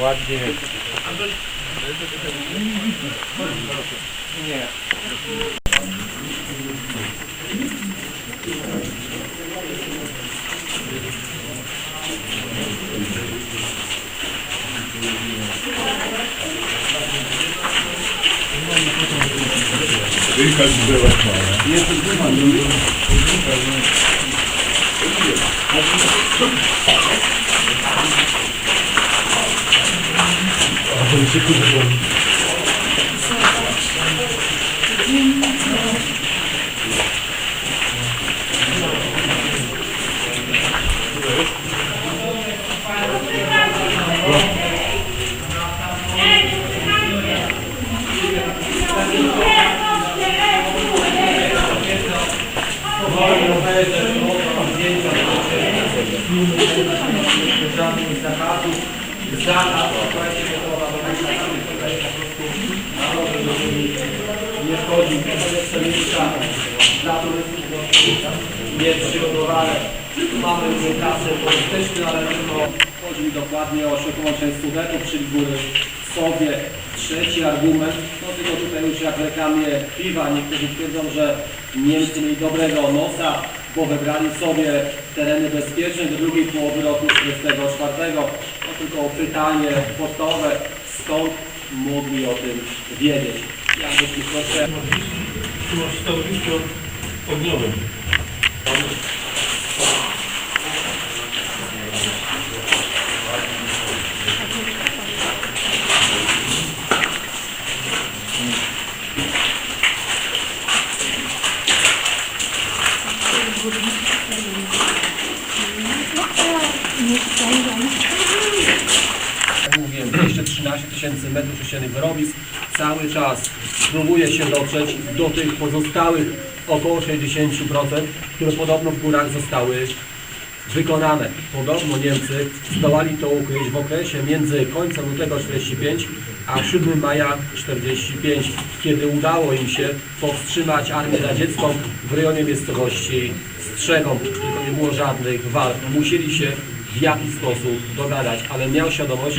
ładnie. Nie. Wyjechać z drzewa. Jest to żadnych zakazów, zakaz, słuchajcie, gotowa do najszybciej tutaj po prostu narodu, jeżeli wchodzi, to to miejsca dla turystów jest przygotowane. Mamy różne trasy turystyczne, ale tylko chodzi mi dokładnie o ośrodkową część studentów, czyli góry sobie. Trzeci argument, no tylko tutaj już jak w reklamie piwa, niektórzy twierdzą, że Niemcy mieli dobrego nosa, bo wybrali sobie tereny bezpieczne do drugiej połowy roku 1944. No tylko pytanie podstawowe, skąd mogli o tym wiedzieć? Ogniowe. jak mówiłem, 213 tysięcy metrów sześciennych wyrobisk. Cały czas próbuje się dotrzeć do tych pozostałych około 60%, które podobno w górach zostały wykonane. Podobno Niemcy zdołali to ukryć w okresie między końcem lutego 45 a 7 maja 45, kiedy udało im się powstrzymać armię radziecką w rejonie miejscowości Strzegom. Tylko nie było żadnych walk. Musieli się w jakiś sposób dogadać, ale miał świadomość,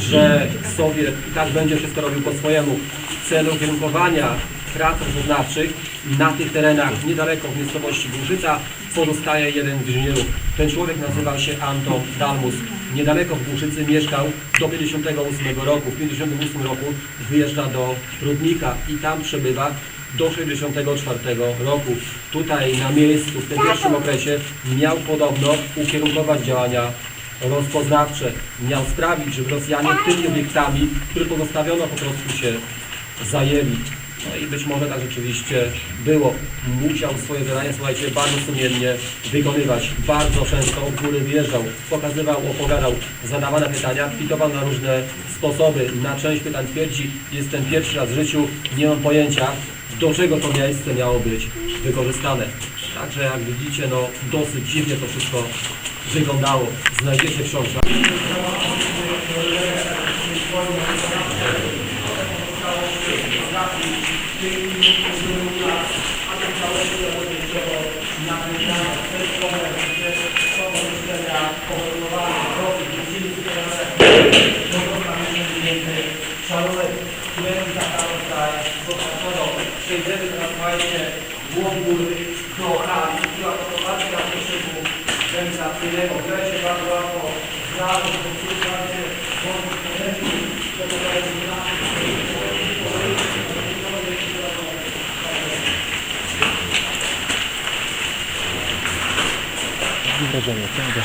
że Sowiet i tak będzie wszystko robił po swojemu w celu ukierunkowania prac rozpoznawczych na tych terenach niedaleko w miejscowości Górzyca pozostaje jeden z inżynierów. Ten człowiek nazywał się Anton Dalmus. Niedaleko w Górzycy mieszkał do 58 roku. W 58 roku wyjeżdża do Rudnika i tam przebywa do 64 roku. Tutaj na miejscu w tym pierwszym okresie miał podobno ukierunkować działania rozpoznawcze. Miał sprawić, żeby Rosjanie tymi obiektami, które pozostawiono, po prostu się zajęli. No i być może tak rzeczywiście było. Musiał swoje zadania, słuchajcie, bardzo sumiennie wykonywać. Bardzo często od góry wjeżdżał, pokazywał, opowiadał, zadawane pytania, kwitował na różne sposoby. Na część pytań twierdzi, jestem pierwszy raz w życiu, nie mam pojęcia, do czego to miejsce miało być wykorzystane. Także jak widzicie, no dosyć dziwnie to wszystko wyglądało. Znajdziecie w książkach. Taka Przejdziemy słuchajcie, Łobór do hali, która to prowadzi na poszybu organizacyjnego. Które się bardzo łatwo znaleźć, bo słuchajcie, wątki podeszli, to to będzie Wrażenie, prawda?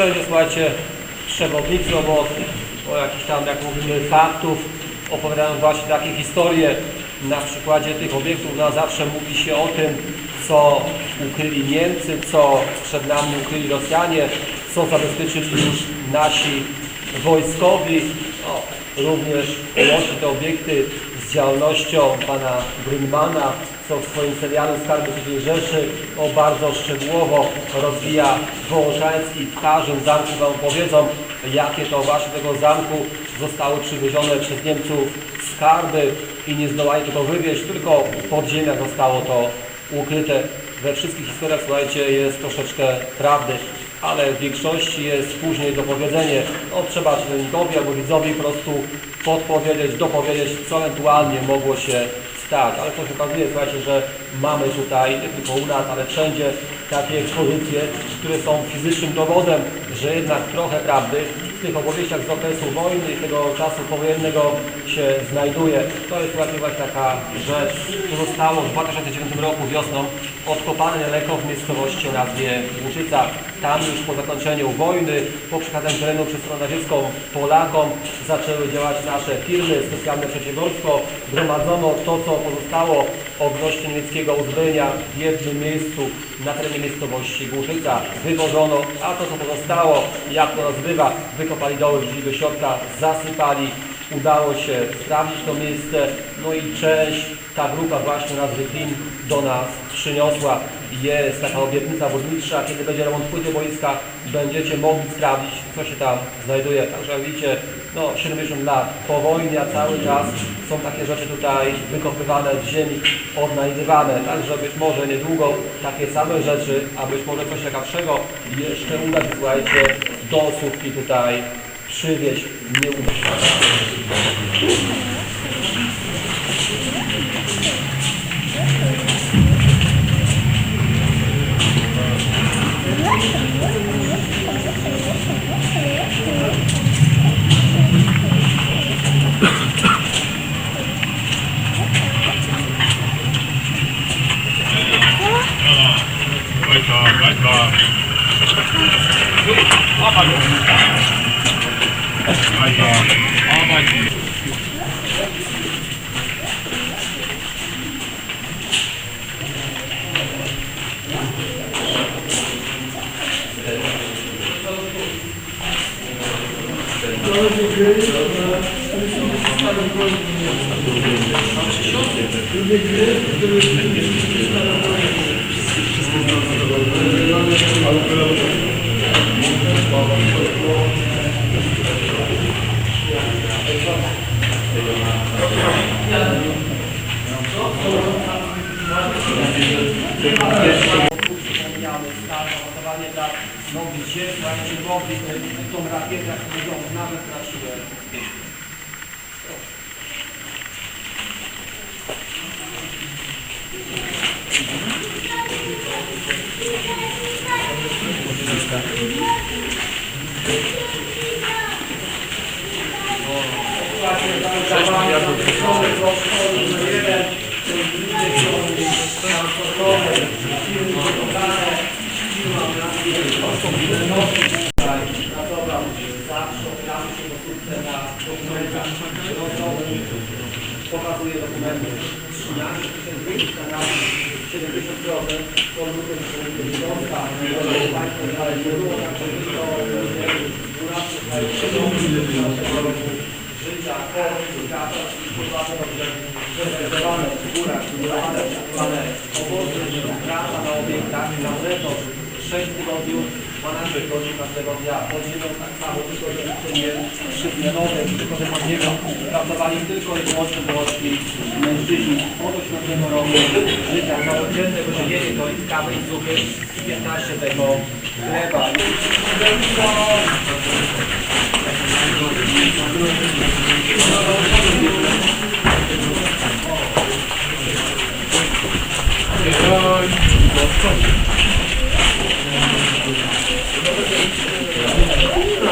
Wszędzie, słuchajcie, przewodnicy obok, o jakichś tam, jak mówimy, faktów, opowiadają właśnie takie historie. Na przykładzie tych obiektów no, zawsze mówi się o tym, co ukryli Niemcy, co przed nami ukryli Rosjanie, co zabezpieczyli już nasi wojskowi. Również łączy te obiekty z działalnością pana Grünmana, co w swoim serialu Skarby III Rzeszy o bardzo szczegółowo rozwija Wołoszański. W każdym zamku Wam powiedzą, jakie to właśnie tego zamku zostały przywiezione przez Niemców skarby i nie zdołali tego wywieźć, tylko w podziemiach zostało to ukryte. We wszystkich historiach, słuchajcie, jest troszeczkę prawdy, ale w większości jest później dopowiedzenie. No, trzeba czytelnikowi albo widzowi po prostu podpowiedzieć, dopowiedzieć, co ewentualnie mogło się stać. Ale to się okazuje, słuchajcie, że mamy tutaj, nie tylko u nas, ale wszędzie takie ekspozycje, które są fizycznym dowodem, że jednak trochę prawdy w tych opowieściach z okresu wojny i tego czasu powojennego się znajduje. To jest właśnie właśnie taka rzecz, co zostało w 2009 roku wiosną odkopane niedaleko w miejscowości o nazwie Łuczyca. Tam już po zakończeniu wojny, po przekazaniu terenu przez stronę radziecką Polakom zaczęły działać nasze firmy, specjalne przedsiębiorstwo. Gromadzono to, co pozostało odnośnie niemieckiego uzbrojenia w jednym miejscu na terenie miejscowości Głuszyca. Wywożono, a to, co pozostało, jak to nazywa, wykopali doły, wrzucili do środka, zasypali. Udało się sprawdzić to miejsce, no i część ta grupa właśnie nazwy Klim do nas przyniosła. Jest taka obietnica burmistrza, kiedy będzie remont płyty boiska, będziecie mogli sprawdzić, co się tam znajduje. Także widzicie, no 70 lat po wojnie, a cały czas są takie rzeczy tutaj wykopywane z ziemi, odnajdywane. Także być może niedługo takie same rzeczy, a być może coś ciekawszego jeszcze uda się, słuchajcie, do słupki tutaj przywieźć. Nie Hadi. Hadi. Hadi. Thank you. Nogi ciepła, nie mogli tą rakietę, którą nawet traciłem. Sześć miliardów. Pokazuje dokumenty. 13 tysięcy kanałów, 70% to ludzie, którzy byli Polska, państwo dalej nie było, także to u nas tutaj życia, kości, kasa, dobrze zorganizowane w górach, zbudowane obozy, praca na obiektach, na zewnątrz, 6 tygodni, banany chodzi każdego dnia. Pod tak samo, tylko że nie przygnęlonym, tylko że pod niego pracowali tylko i wyłącznie dorośli mężczyźni od 8 roku życia. Całodziennego żywienie to i kawy i cukier i 15 tego chleba.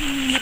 Ну,